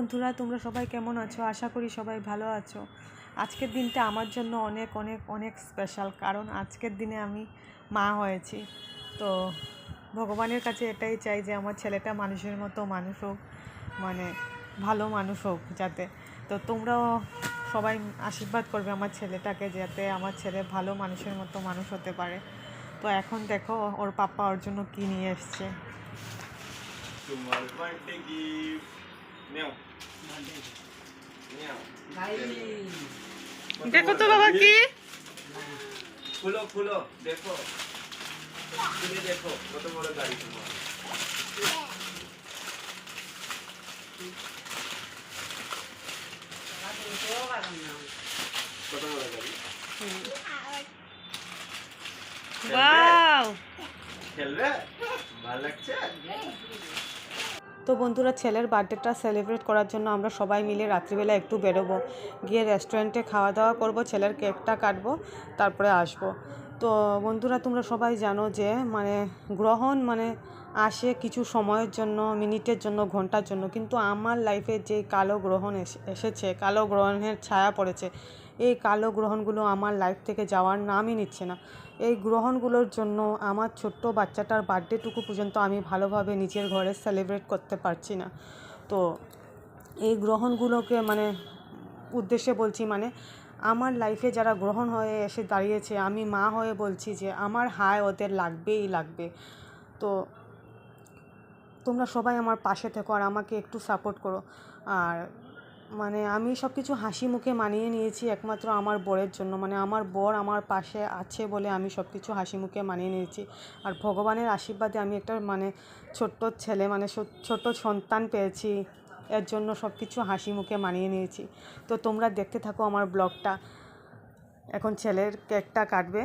বন্ধুরা, তোমরা সবাই কেমন আছো? আশা করি সবাই ভালো আছো। আজকের দিনটা আমার জন্য অনেক অনেক অনেক স্পেশাল কারণ আজকের দিনে আমি মা হয়েছি। তো ভগবানের কাছে এটাই চাই যে আমার ছেলেটা মানুষের মতো মানুষ হোক মানে ভালো মানুষ হোক যাতে। তো তোমরাও সবাই আশীর্বাদ করবে আমার ছেলেটাকে যাতে আমার ছেলে ভালো মানুষের মতো মানুষ হতে পারে। তো এখন দেখো, ওর পাপ্পা ওর জন্য কী নিয়ে এসছে। তোমার বার্থডে গিফট নেও। দেখো তো বাবা কি? খুলো খুলো দেখো। খুলে দেখো কত বড় গাড়ি তোমার। কত বড় গাড়ি? খেলবে? ভালো লাগছে? তো বন্ধুরা, ছেলের বার্থডেটা সেলিব্রেট করার জন্য আমরা সবাই মিলে রাত্রিবেলা একটু বেরোবো। গিয়ে রেস্টুরেন্টে খাওয়া দাওয়া করব, ছেলের কেকটা কাটবো, তারপরে আসব। তো বন্ধুরা, তোমরা সবাই জানো যে মানে গ্রহণ মানে আসে কিছু সময়ের জন্য, মিনিটের জন্য, ঘণ্টার জন্য। কিন্তু আমার লাইফে যে কালো গ্রহণ এসে- এসেছে, কালো গ্রহণের ছায়া পড়েছে এই কালো গ্রহণগুলো আমার লাইফ থেকে যাওয়ার নামই নিচ্ছে না। এই গ্রহণগুলোর জন্য আমার ছোট্ট বাচ্চাটার বার্থডেটুকু পর্যন্ত আমি ভালোভাবে নিজের ঘরে সেলিব্রেট করতে পারছি না। তো এই গ্রহণগুলোকে মানে উদ্দেশ্যে বলছি মানে আমার লাইফে যারা গ্রহণ হয়ে এসে দাঁড়িয়েছে, আমি মা হয়ে বলছি যে আমার হায়, ওদের লাগবেই লাগবে। তো তোমরা সবাই আমার পাশে থেকো আর আমাকে একটু সাপোর্ট করো। আর মানে আমি সব কিছু হাসি মুখে মানিয়ে নিয়েছি একমাত্র আমার বরের জন্য। মানে আমার বর আমার পাশে আছে বলে আমি সব কিছু হাসি মুখে মানিয়ে নিয়েছি। আর ভগবানের আশীর্বাদে আমি একটা মানে ছোট্ট ছেলে মানে ছোট্ট সন্তান পেয়েছি। এর জন্য সব কিছু হাসি মুখে মানিয়ে নিয়েছি। তো তোমরা দেখতে থাকো আমার ব্লগটা। এখন ছেলের কেকটা কাটবে।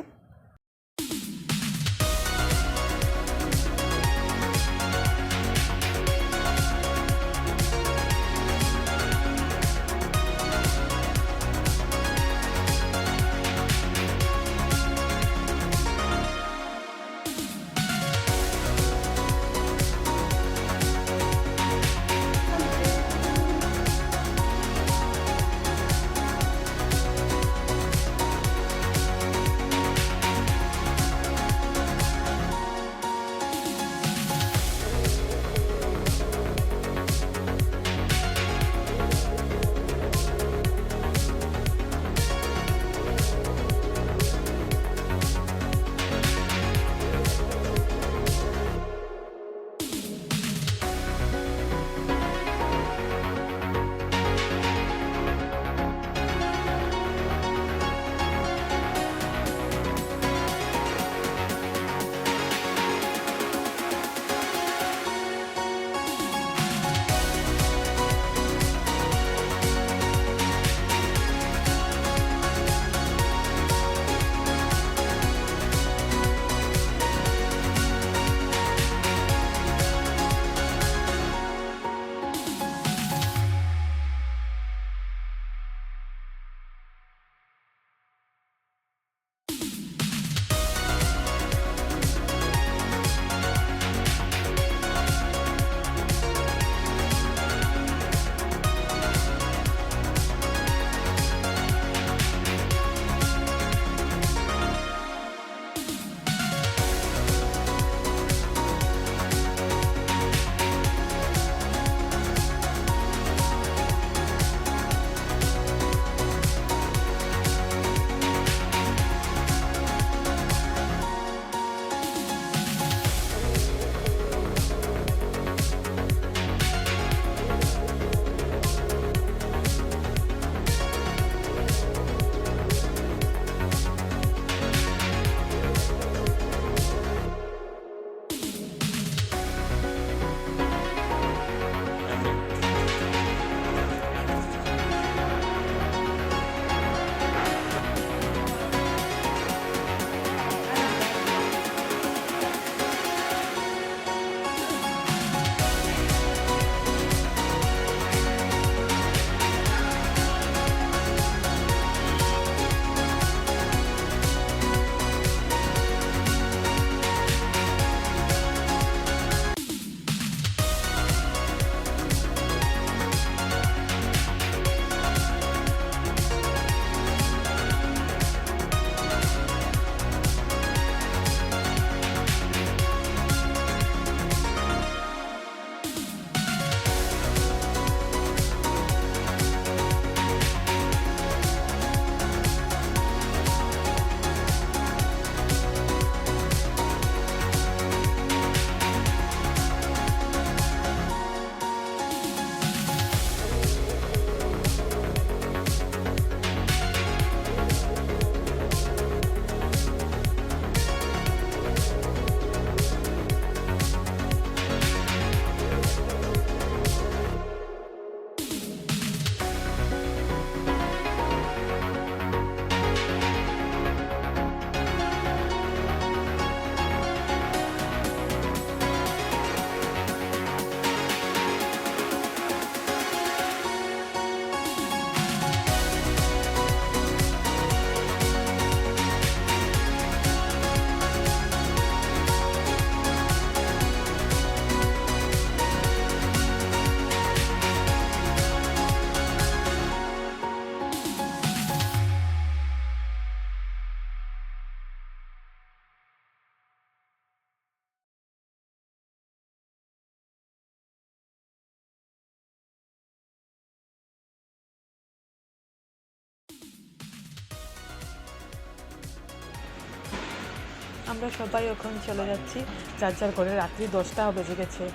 আমরা সবাই এখন চলে যাচ্ছি। যার যার ঘরে রাত্রি দশটা বেজে গেছে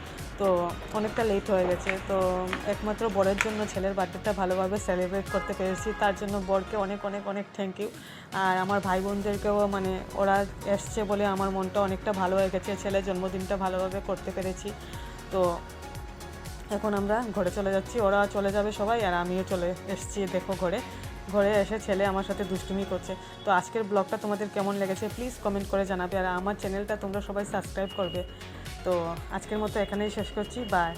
তো অনেকটা লেট হয়ে গেছে। তো একমাত্র বরের জন্য ছেলের বার্থডেটা ভালোভাবে সেলিব্রেট করতে পেরেছি। তার জন্য বরকে অনেক অনেক অনেক থ্যাংক ইউ আর আমার ভাই বোনদেরকেও মানে ওরা এসছে বলে আমার মনটা অনেকটা ভালো হয়ে গেছে। ছেলের জন্মদিনটা ভালোভাবে করতে পেরেছি। তো এখন আমরা ঘরে চলে যাচ্ছি। ওরা চলে যাবে সবাই আর আমিও চলে এসেছি দেখো ঘরে। ঘরে এসে ছেলে আমার সাথে দুষ্টুমি করছে। তো আজকের ব্লগটা তোমাদের কেমন লেগেছে প্লিজ কমেন্ট করে জানাবে। আর আমার চ্যানেলটা তোমরা সবাই সাবস্ক্রাইব করবে। তো আজকের মতো এখানেই শেষ করছি। বাই